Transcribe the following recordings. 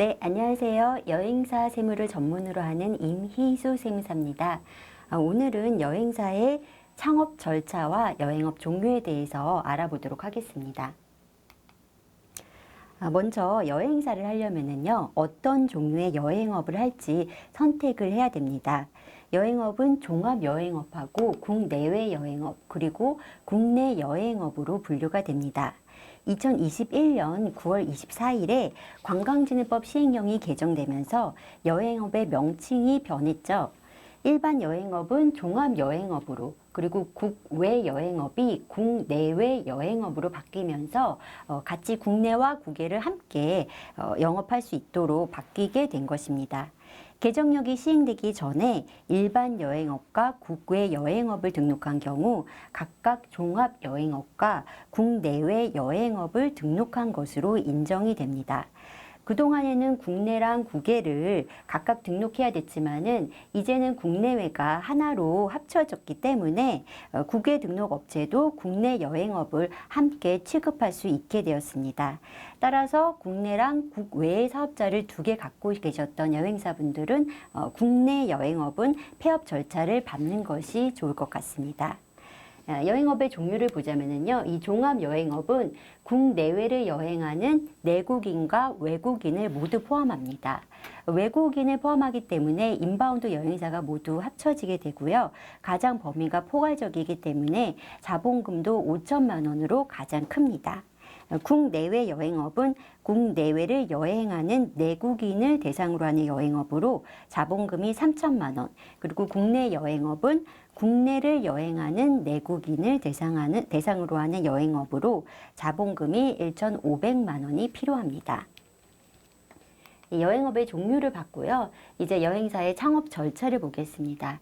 네, 안녕하세요. 여행사 세무를 전문으로 하는 임희수 세무사입니다. 아, 오늘은 여행사의 창업 절차와 여행업 종류에 대해서 알아보도록 하겠습니다. 아, 먼저 여행사를 하려면은요, 어떤 종류의 여행업을 할지 선택을 해야 됩니다. 여행업은 종합 여행업하고 국내외 여행업, 그리고 국내 여행업으로 분류가 됩니다. 2021년 9월 24일에 관광진흥법 시행령이 개정되면서 여행업의 명칭이 변했죠. 일반 여행업은 종합 여행업으로 그리고 국외 여행업이 국내외 여행업으로 바뀌면서 어, 같이 국내와 국외를 함께 어, 영업할 수 있도록 바뀌게 된 것입니다. 개정력이 시행되기 전에 일반 여행업과 국외 여행업을 등록한 경우 각각 종합 여행업과 국내외 여행업을 등록한 것으로 인정이 됩니다. 그동안에는 국내랑 국외를 각각 등록해야 됐지만은 이제는 국내외가 하나로 합쳐졌기 때문에 어, 국외 등록 업체도 국내 여행업을 함께 취급할 수 있게 되었습니다. 따라서 국내랑 국외 사업자를 두 개 갖고 계셨던 여행사분들은 어, 국내 여행업은 폐업 절차를 밟는 것이 좋을 것 같습니다. 아, 여행업의 종류를 보자면은요, 이 종합 여행업은 국내외를 여행하는 내국인과 외국인을 모두 포함합니다. 외국인을 포함하기 때문에 인바운드 여행사가 모두 합쳐지게 되고요. 가장 범위가 포괄적이기 때문에 자본금도 5천만 원으로 가장 큽니다. 국내외 여행업은 국내외를 여행하는 내국인을 대상으로 하는 여행업으로 자본금이 3천만 원, 그리고 국내 여행업은 국내를 여행하는 내국인을 대상하는, 대상으로 하는 여행업으로 자본금이 1,500만 원이 필요합니다. 이 여행업의 종류를 봤고요. 이제 여행사의 창업 절차를 보겠습니다.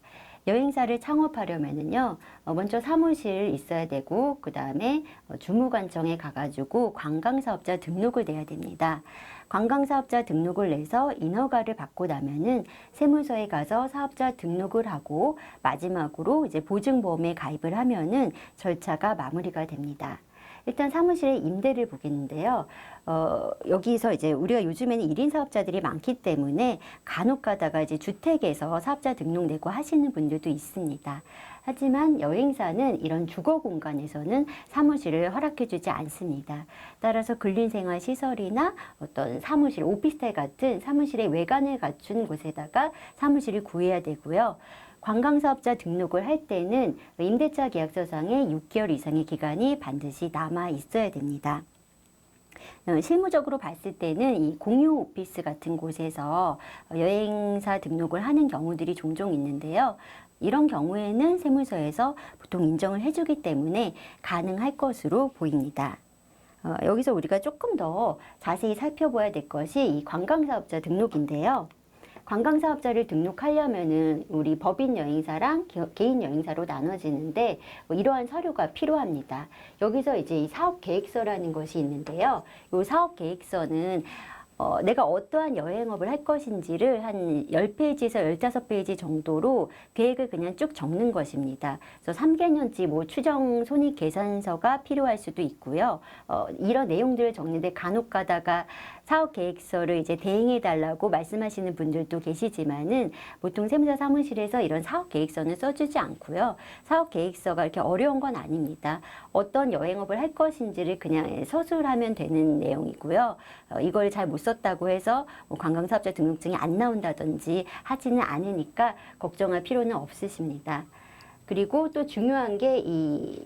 여행사를 창업하려면은요, 어, 먼저 사무실 있어야 되고, 그 다음에 어, 주무관청에 가가지고 관광사업자 등록을 내야 됩니다. 관광사업자 등록을 내서 인허가를 받고 나면은 세무서에 가서 사업자 등록을 하고, 마지막으로 이제 보증보험에 가입을 하면은 절차가 마무리가 됩니다. 일단 사무실의 임대를 보겠는데요. 어, 여기서 이제 우리가 요즘에는 1인 사업자들이 많기 때문에 간혹 가다가 이제 주택에서 사업자 등록 내고 하시는 분들도 있습니다. 하지만 여행사는 이런 주거 공간에서는 사무실을 허락해 주지 않습니다. 따라서 근린생활 시설이나 어떤 사무실, 오피스텔 같은 사무실의 외관을 갖춘 곳에다가 사무실을 구해야 되고요. 관광사업자 등록을 할 때는 임대차 계약서상에 6개월 이상의 기간이 반드시 남아 있어야 됩니다. 어, 실무적으로 봤을 때는 이 공유 오피스 같은 곳에서 여행사 등록을 하는 경우들이 종종 있는데요. 이런 경우에는 세무서에서 보통 인정을 해주기 때문에 가능할 것으로 보입니다. 어, 여기서 우리가 조금 더 자세히 살펴봐야 될 것이 이 관광사업자 등록인데요. 관광 사업자를 등록하려면은 우리 법인 여행사랑 개인 여행사로 나눠지는데 뭐 이러한 서류가 필요합니다. 여기서 이제 이 사업 계획서라는 것이 있는데요. 이 사업 계획서는 어, 내가 어떠한 여행업을 할 것인지를 한 10페이지에서 15페이지 정도로 계획을 그냥 쭉 적는 것입니다. 그래서 3개년치 뭐 추정 손익 계산서가 필요할 수도 있고요. 어, 이런 내용들을 적는데 간혹 가다가 사업 계획서를 이제 대행해 달라고 말씀하시는 분들도 계시지만은 보통 세무사 사무실에서 이런 사업 계획서는 써주지 않고요. 사업 계획서가 이렇게 어려운 건 아닙니다. 어떤 여행업을 할 것인지를 그냥 서술하면 되는 내용이고요. 어, 이걸 잘 못 썼다고 해서 뭐 관광사업자 등록증이 안 나온다든지 하지는 않으니까 걱정할 필요는 없으십니다. 그리고 또 중요한 게 이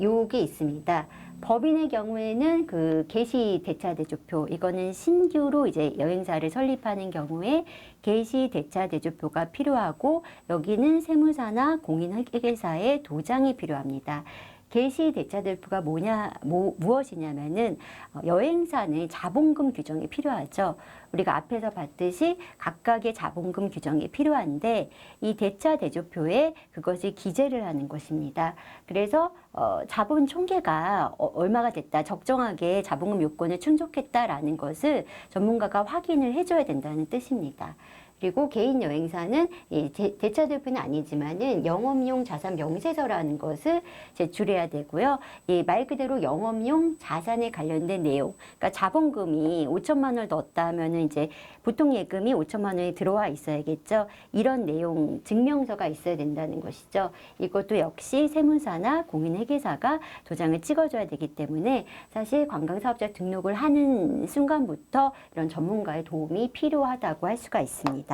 요게 있습니다. 법인의 경우에는 그 개시 대차 대조표 이거는 신규로 이제 여행사를 설립하는 경우에 개시 대차 대조표가 필요하고 여기는 세무사나 공인회계사의 도장이 필요합니다. 개시 대차 대표가 뭐냐, 뭐, 무엇이냐면은 어, 여행사는 자본금 규정이 필요하죠. 우리가 앞에서 봤듯이 각각의 자본금 규정이 필요한데 이 대차 대조표에 그것이 기재를 하는 것입니다. 그래서 어, 자본 총계가 어, 얼마가 됐다, 적정하게 자본금 요건을 충족했다라는 것을 전문가가 확인을 해줘야 된다는 뜻입니다. 그리고 개인 여행사는 이 제- 대차 대표는 아니지만은 영업용 자산 명세서라는 것을 제출해야 되고요. 이 말 그대로 영업용 자산에 관련된 내용. 그러니까 자본금이 5천만 원을 넣었다 하면은 이제 보통 예금이 5천만 원이 들어와 있어야겠죠. 이런 내용 증명서가 있어야 된다는 것이죠. 이것도 역시 세무사나 공인회계사가 도장을 찍어줘야 되기 때문에 사실 관광사업자 등록을 하는 순간부터 이런 전문가의 도움이 필요하다고 할 수가 있습니다.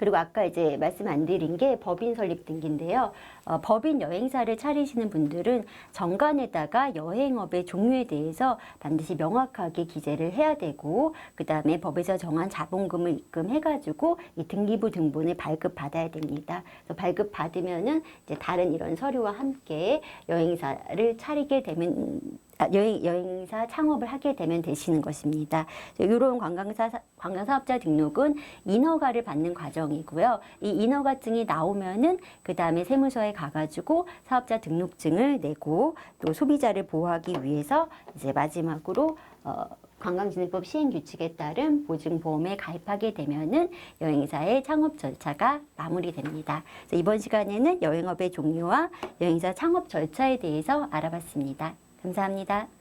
그리고 아까 이제 말씀 안 드린 게 법인 설립 등기인데요. 어, 법인 여행사를 차리시는 분들은 정관에다가 여행업의 종류에 대해서 반드시 명확하게 기재를 해야 되고 그 다음에 법에서 정한 자본금을 입금해가지고 이 등기부 등본을 발급 받아야 됩니다. 그래서 발급 받으면은 이제 다른 이런 서류와 함께 여행사를 차리게 되면 아, 여행, 여행사 창업을 하게 되면 되시는 것입니다. 이런 관광사, 관광사업자 등록은 인허가를 받는 과정이고요. 이 인허가증이 나오면은 그 다음에 세무서에 가가지고 사업자 등록증을 내고 또 소비자를 보호하기 위해서 이제 마지막으로 어, 관광진흥법 시행 규칙에 따른 보증보험에 가입하게 되면은 여행사의 창업 절차가 마무리됩니다. 이번 시간에는 여행업의 종류와 여행사 창업 절차에 대해서 알아봤습니다. 감사합니다.